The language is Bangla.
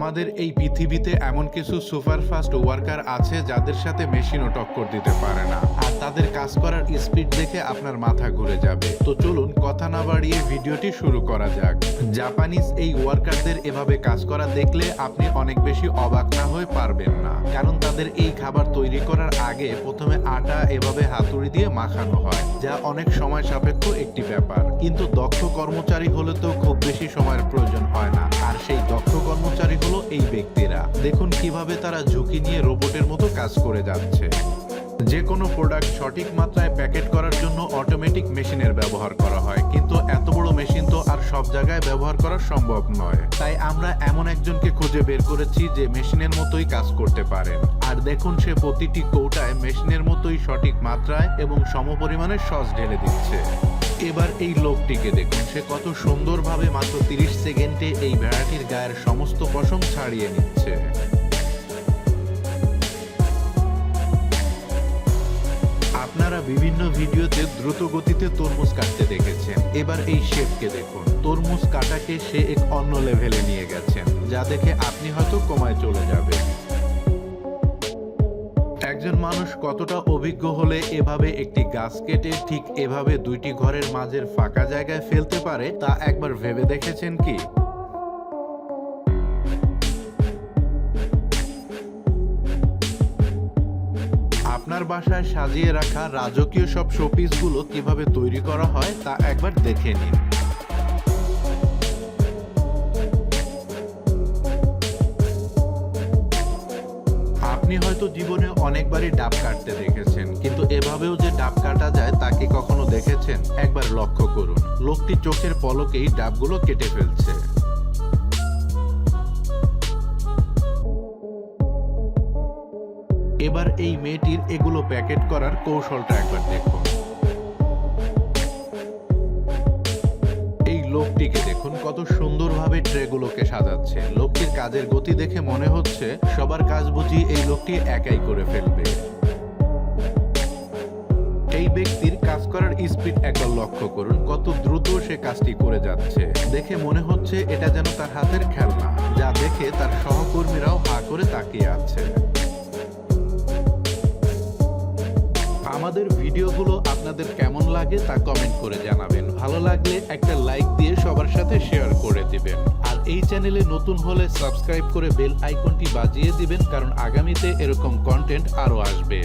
আমাদের এই পৃথিবীতে এমন কিছু সুপারফাস্ট ওয়ার্কার আছে যাদের সাথে মেশিনও টক্কর দিতে পারে না। আর তাদের কাজ করার স্পিড দেখে আপনার মাথা ঘুরে যাবে। তো চলুন কথা না বাড়িয়ে ভিডিওটি শুরু করা যাক। জাপানিজ এই ওয়ার্কারদের এভাবে কাজ করা দেখলে আপনি অনেক বেশি অবাক না হয়ে পারবেন না। কারণ তাদের এই খাবার তৈরি করার আগে প্রথমে আটা এভাবে হাতুড়ি দিয়ে মাখানো হয়, যা অনেক সময় সাপেক্ষ একটি ব্যাপার। কিন্তু দক্ষ কর্মচারী হলে তো খুব বেশি সময়ের প্রয়োজন হয় না। সেই দক্ষ কর্মচারী হলো এই ব্যক্তিরা। দেখুন কীভাবে তারা ঝুঁকি নিয়ে রোবটের মতো কাজ করে যাচ্ছে। যে কোনো প্রোডাক্ট সঠিক মাত্রায় প্যাকেট করার জন্য অটোমেটিক মেশিনের ব্যবহার করা হয়। কিন্তু এত বড় মেশিন তো আর সব জায়গায় ব্যবহার করা সম্ভব নয়। তাই আমরা এমন একজনকে খুঁজে বের করেছি যে মেশিনের মতোই কাজ করতে পারেন আর দেখুন সে প্রতিটি কৌটায় মেশিনের মতোই সঠিক মাত্রায় এবং সমপরিমাণে সস ঢেলে দিচ্ছে। এবার এই লোকটিকে দেখুন। সে কত সুন্দরভাবে মাত্র তিরিশ সেকেন্ডে এই ভেড়াটির গায়ের সমস্ত পশম ছাড়িয়ে নিচ্ছে। আপনারা বিভিন্ন ভিডিওতে দ্রুত গতিতে তরমুজ কাটতে দেখেছেন। এবার এই শেফকে দেখুন। তরমুজ কাটাকে সে এক অন্য লেভেলে নিয়ে গেছেন, যা দেখে আপনি হয়তো কমায় চলে যাবেন। একজন মানুষ কতটা অভিজ্ঞ হলে এভাবে একটি গাছ কেটে ঠিক এভাবে দুইটি ঘরের মাঝের ফাঁকা জায়গায় ফেলতে পারে, তা একবার ভেবে দেখেছেন কি? আপনার বাসায় সাজিয়ে রাখা রাজকীয় সব শোপিসগুলো কীভাবে তৈরি করা হয় তা একবার দেখে নিন। আপনি হয়তো জীবনে অনেকবারই ডাব কাটতে দেখেছেন, কিন্তু এভাবেও যে ডাব কাটা যায় তাকে কখনো দেখেছেন? একবার লক্ষ্য করুন। লোকটি চোখের পলকেই ডাবগুলো কেটে ফেলছে। এবার এই মেয়েটির এগুলো প্যাকেট করার কৌশলটা একবার দেখুন। লোকটিকে দেখুন কত সুন্দরভাবে ট্রেগুলোকে সাজাচ্ছে। লোকটির কাজের গতি দেখে মনে হচ্ছে সবার কাজ বুঝি এই লোকটি একাই করে ফেলবে। এই ব্যক্তির কাজ করার স্পিড একবার লক্ষ্য করুন, কত দ্রুত সে কাজটি করে যাচ্ছে। দেখে মনে হচ্ছে এটা যেন তার হাতের খেলনা, যা দেখে তার সহকর্মীরাও হা করে তাকিয়ে আছে আমাদের ভিডিওগুলো আপনাদের কেমন লাগে তা কমেন্ট করে জানাবেন। ভালো লাগলে একটা লাইক দিয়ে সবার সাথে শেয়ার করে দিবেন। আর এই চ্যানেলে নতুন হলে সাবস্ক্রাইব করে বেল আইকনটি বাজিয়ে দিবেন, কারণ আগামীতে এরকম কন্টেন্ট আরও আসবে।